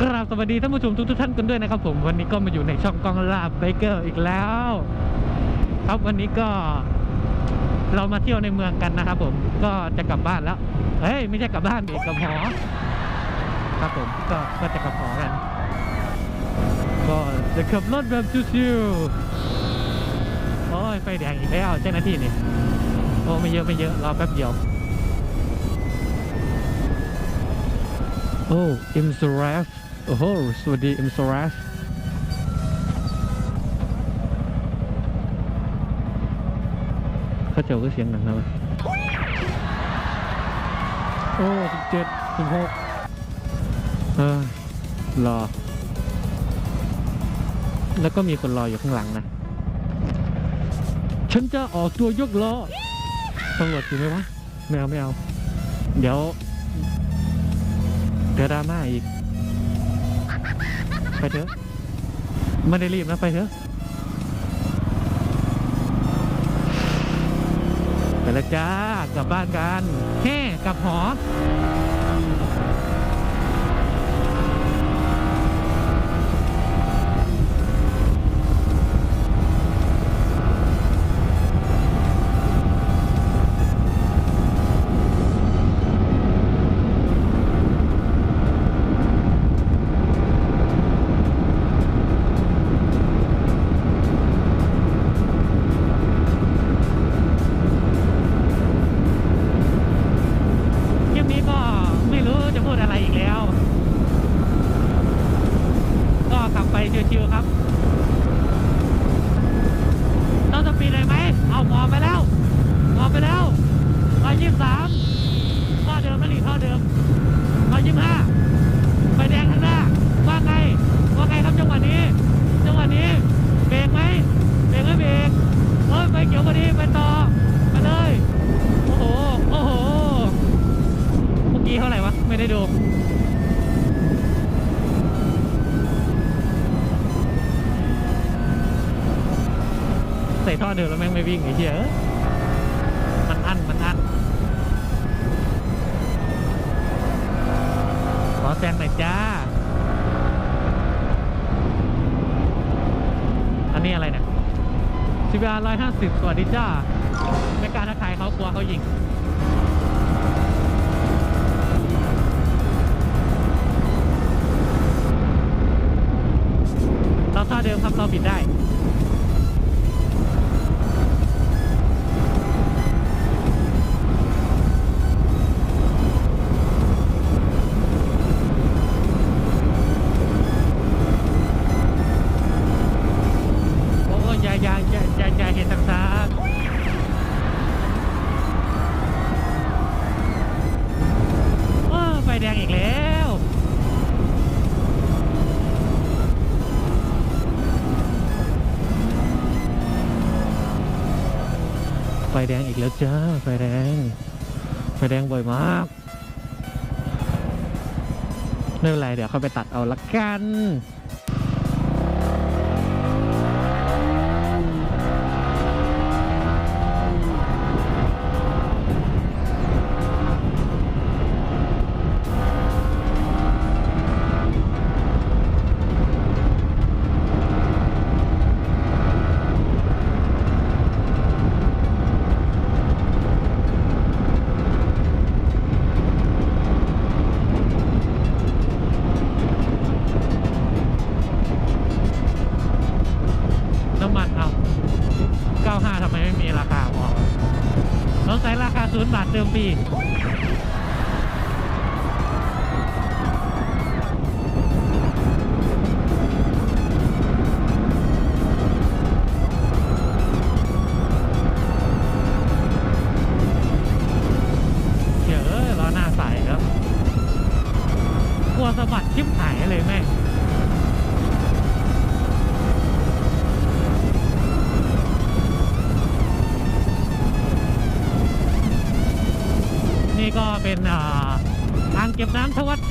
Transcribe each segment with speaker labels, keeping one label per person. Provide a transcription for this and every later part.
Speaker 1: กราบสวัสดีท่านผู้ชมทุกทุกท่านกันด้วยนะครับผมวันนี้ก็มาอยู่ในช่องกองลาบไบเกอร์อีกแล้ว ครับวันนี้ก็เรามาเที่ยวในเมืองกันนะครับผมก็จะกลับบ้านแล้วเฮ้ยไม่ใช่กลับบ้านเด็กกลับหอครับผมก็ก็จะกลับหอกัน ก็จะขับรถแบบชิวๆโอ้ยไฟแดงอีกแล้วเจ้าหน้าที่นี่โอ้ไม่เยอะไม่เยอะรอแป๊บเดียวโอ้ อิมสราฟ โอ้โห สวัสดีอิมสราฟเขาเจ้าก็เสียงหนังนะวะโอ้สิบเจ็ดสิบหกเออรอ แล้วก็มีคนรออยู่ข้างหลังนะ ฉันจะออกตัวยกล้อตำรวจอยู่ไหมวะ ไม่เอา ไม่เอา เดี๋ยวเดี๋ยวดราม่าอีก ไปเถอะ ไม่ได้รีบนะไปเถอะ ไปแล้วจ้ากลับบ้านกันแฮ่กลับหอ ส่ท่อเดิมแล้วแม่งไม่วิ่งไอ้เหี้ยมันอั้นมันอั้นขอแซงหน่อยจ้า อันนี้อะไรเนี่ยสิบาร้อยห้าสิบสวัสดีจ้า ไม่กล้าทักทายเขากลัวเขายิงเราท่าเดิมครับเราบิดได้ แดงอีกแล้วจ้า ไฟแดง ไฟแดงบ่อยมาก ไม่เป็นไรเดี๋ยวเข้าไปตัดเอาละกัน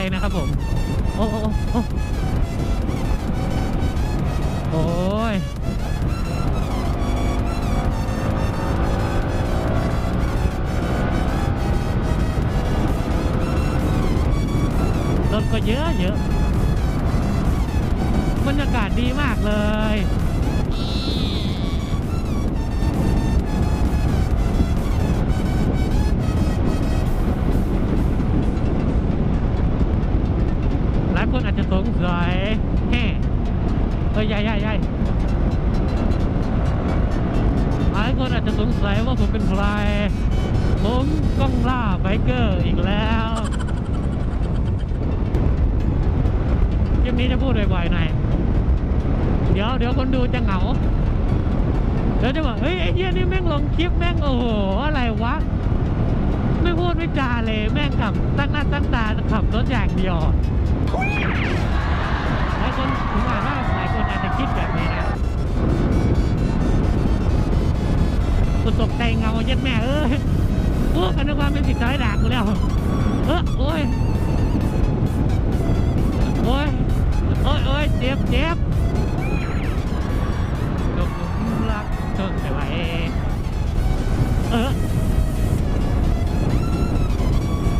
Speaker 1: ยนะครับผม โอ้โอ้โอ้โอ้ยรถก็เยอะเยอะ สงสัยว่าผมเป็นใคร ผมกล้องล่าไบเกอร์อีกแล้วคลิปนี้จะพูดบ่อยๆหน่อย เดี๋ยวเดี๋ยวคนดูจะเหงา เดี๋ยวจะบอกเฮ้ยไอ้เหี้ยนี่แม่งลงคลิปแม่งโอ้โหอะไรวะ ไม่พูดไม่จาเลยแม่งขับตั้งหน้าตั้งตาขับรถอย่างเดียวหลายคนผมอ่านว่าหลายคนอาจจะคิดแบบนี้นะ กูตกใจเงาเย็ดแม่เอ้ยโอ้กันนึกว่าเป็นผิดใจด่ากูแล้ว เออโอ้ยโอ้ยโอ้ยโอ้ยเจ็บเจ็บลงหลุมรักทนไม่ไหวเออ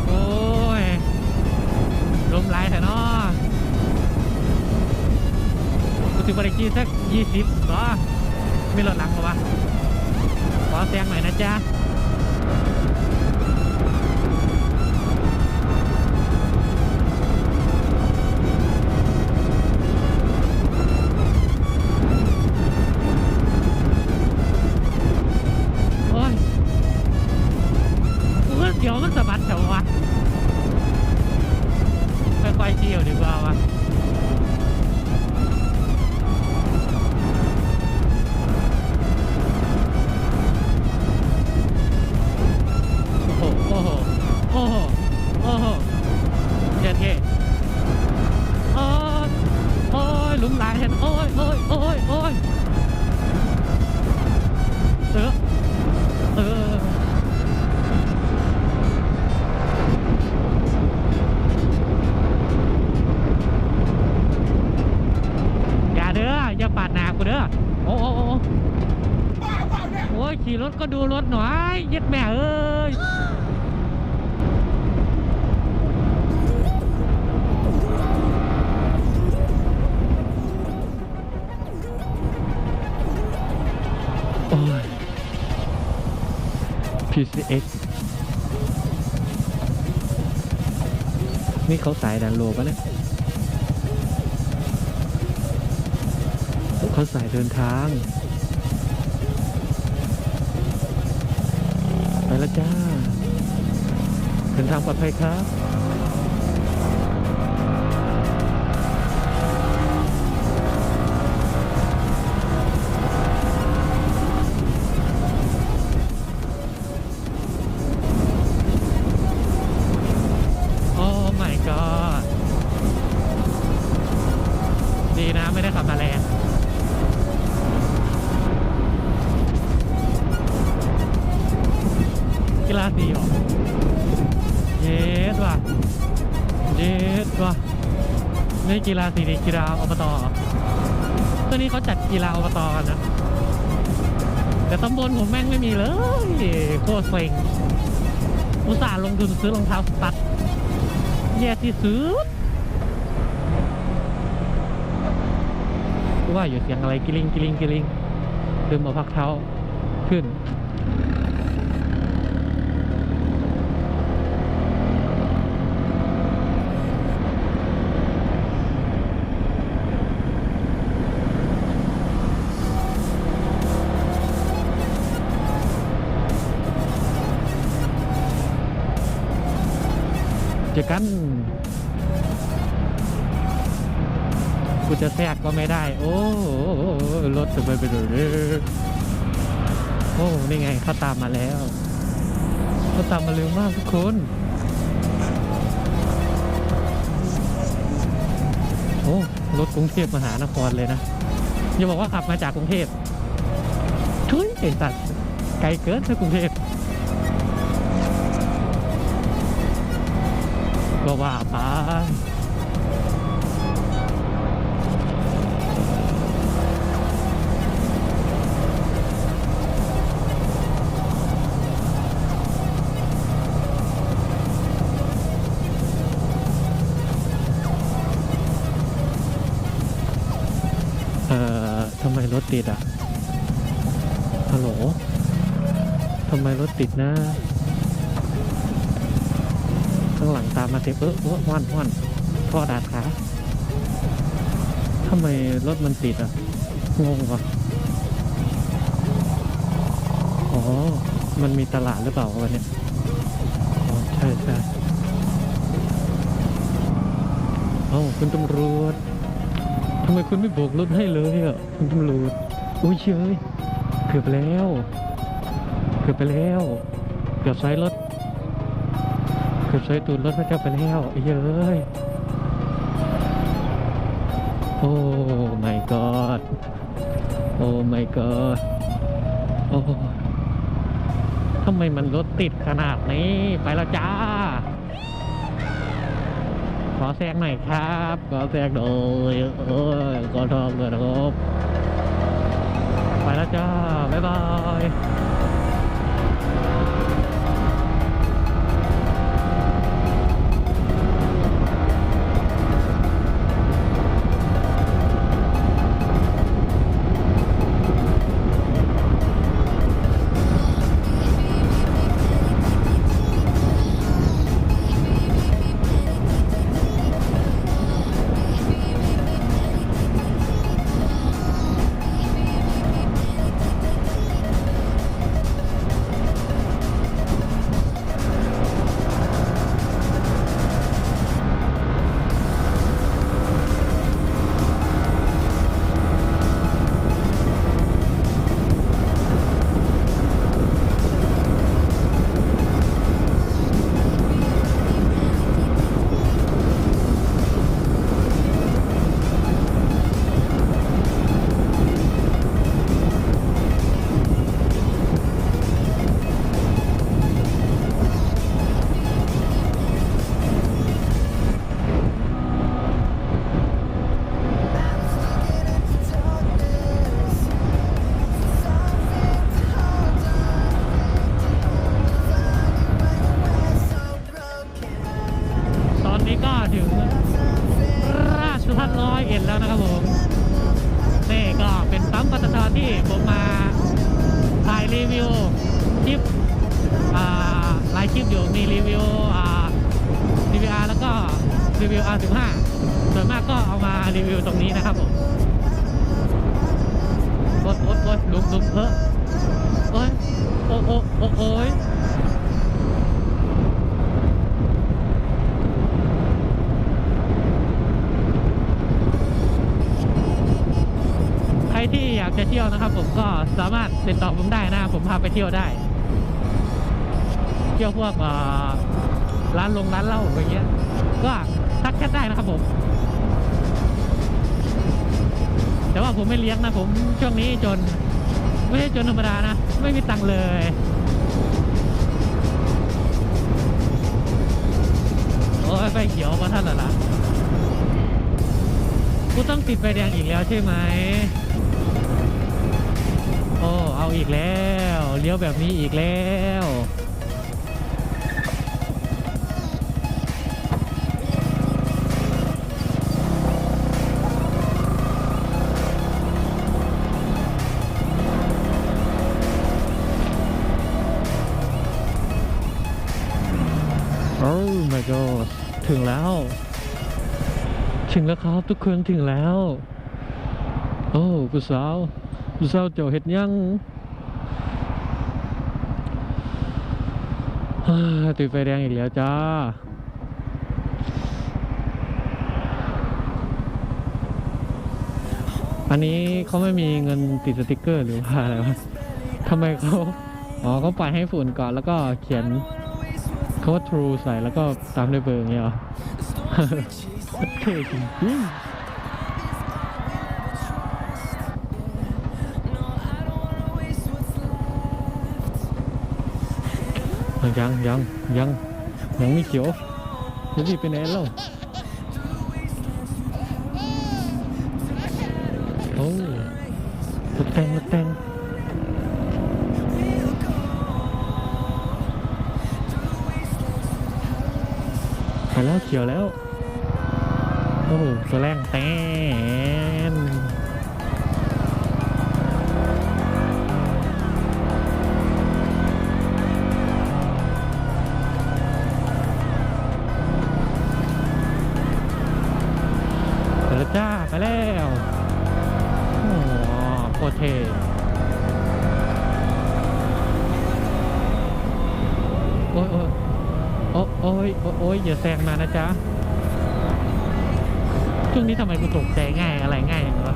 Speaker 1: โอ้ยลมไหลแต่นาะกูถือบริกีสักยี่สิบเหรอมีรถหลังเหรอวะ ขอแซงหน่อยนะจ๊ะ ก็ดูรถหน่อยเย็ดแม่เอ้ยโอ้ย PCX นี่เขาสายดันโลปะเนี่ยเขาสายเดินทาง จ้าเดินทางปลอดภัยครับ นี่กีฬาสีนี่กีฬาอบตตอนนี้เขาจัดกีฬาอบตกันนะ แต่ตำบลผมแม่งไม่มีเลยโคตรเซ็งอุตส่าห์ลงทุนซื้อรองเท้าสตั๊ดแย่ที่สุดว่าอยู่เสียงอะไรกิลิงกิลิงกิลิงลืมเอาพักเท้า เจอกัน กูจะแทรกก็ไม่ได้ โอ้รถจะไปไปดูโอ้นี่ไงเขาตามมาแล้วเขาตามมาเร็วมากทุกคนโอ้รถกรุงเทพมหานครเลยนะอย่าบอกว่าขับมาจากกรุงเทพทุยไอ้สัตว์ไกลเกินถ้ากรุงเทพ ก็ว่าไปติดอะ ฮัลโหล ทำไมรถติดนะางหลังตามมาเต็มเออเออวันวันท่อดาดขาทำไมรถมันติดอะ งงว่ะอ๋อ มันมีตลาดหรือเปล่าวันเนี้ยอ๋อใช่ใช่เอ้าคุณตำรวจทำไมคุณไม่โบกรถให้เลยอะ คุณตำรวจอุ้ยเชยเกือบแล้ว เกือบไปแล้ว เกือบไซด์รถ เกือบไซด์ตูนรถพระเจ้าไปแล้วไอ้เย้ยโอ้ my god โอ้ my god โอ้ทำไมมันรถติดขนาดนี้ ไปแล้วจ้า ขอแซงหน่อยครับ ขอแซงหน่อยเอ้ยขอทองเลยนะครับ ไปแล้วจ้า บ๊ายบาย เออโอ๊ยโอ๊ยโอโอ๊ยโอ๊ยใครที่อยากจะเที่ยวนะครับ ผมก็สามารถติดต่อผมได้นะ ผมพาไปเที่ยวได้ เที่ยวพวกร้านลงร้านเหล้าอย่างเงี้ย ก็ทักแชทได้นะครับผมแต่ว่าผมไม่เลี้ยงนะผมช่วงนี้จน ไม่ใช่จนธรรมดานะ ไม่มีตังค์เลยโอ้ยไฟเขียวมาท่านหรอล่ะกูต้องติดไฟแดงอีกแล้วใช่ไหมโอ้เอาอีกแล้ว เลี้ยวแบบนี้อีกแล้ว อ้ my god ถึงแล้ว ถึงแล้วครับทุกคนถึงแล้ว โอ้ผู้สาวผู้สาวเจ้าเห็ดยังติดไฟแดงอีกแล้วจ้าอันนี้เขาไม่มีเงินติดสติกเกอร์หรือว่าอะไรวะทำไมเขา อ๋อเขาปล่อยให้ฝุ่นก่อนแล้วก็เขียน คำว่า true ใส่แล้วก็ตามด้วยเบอร์อย่างเงี้ยเหรอเท่จริงยังยังยังยังไม่เขียวจะรีบไปไหนแล้วโอ้รถแตงรถแตง ไปแล้วเขียวแล้ว โอ้โหแสลงแต่ ยโอ้ยโอ้ยอย่าแซงมานะจ๊ะช่วงนี้ทำไมกูตกใจง่ายอะไรง่ายอย่างวะ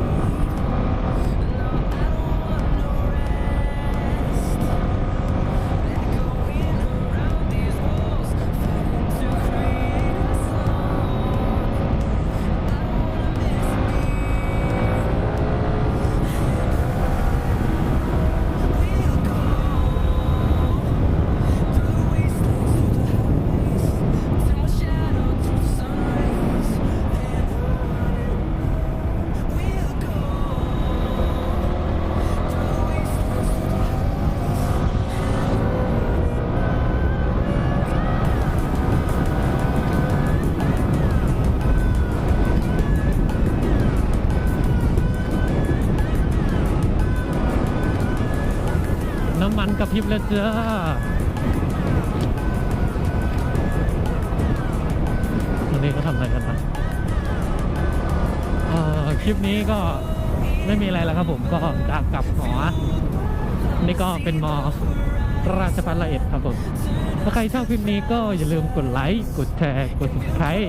Speaker 1: กระพริบแล้วจ้าวันนี้เขาทำอะไรกันนะอ่อคลิปนี้ก็ไม่มีอะไรแล้วครับผมก็จะกลับหอ นี่ก็เป็นมอราชพัฒละเอ็ดครับผมถ้าใครชอบคลิปนี้ก็อย่าลืมกดไลค์ กดแชร์ กด subscribe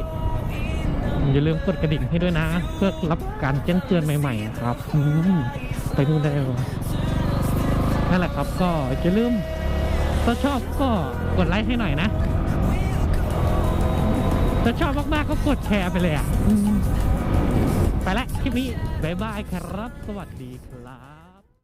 Speaker 1: อย่าลืมกดกระดิ่งให้ด้วยนะ เพื่อรับการแจ้งเตือนใหม่ ๆ ครับ ไปดูได้เลย นั่นแหละครับก็อย่าลืมถ้าชอบก็กดไลค์ให้หน่อยนะ ถ้าชอบมากๆก็กดแชร์ไปเลยอะไปละคลิปนี้ บ๊ายบายครับ สวัสดีครับ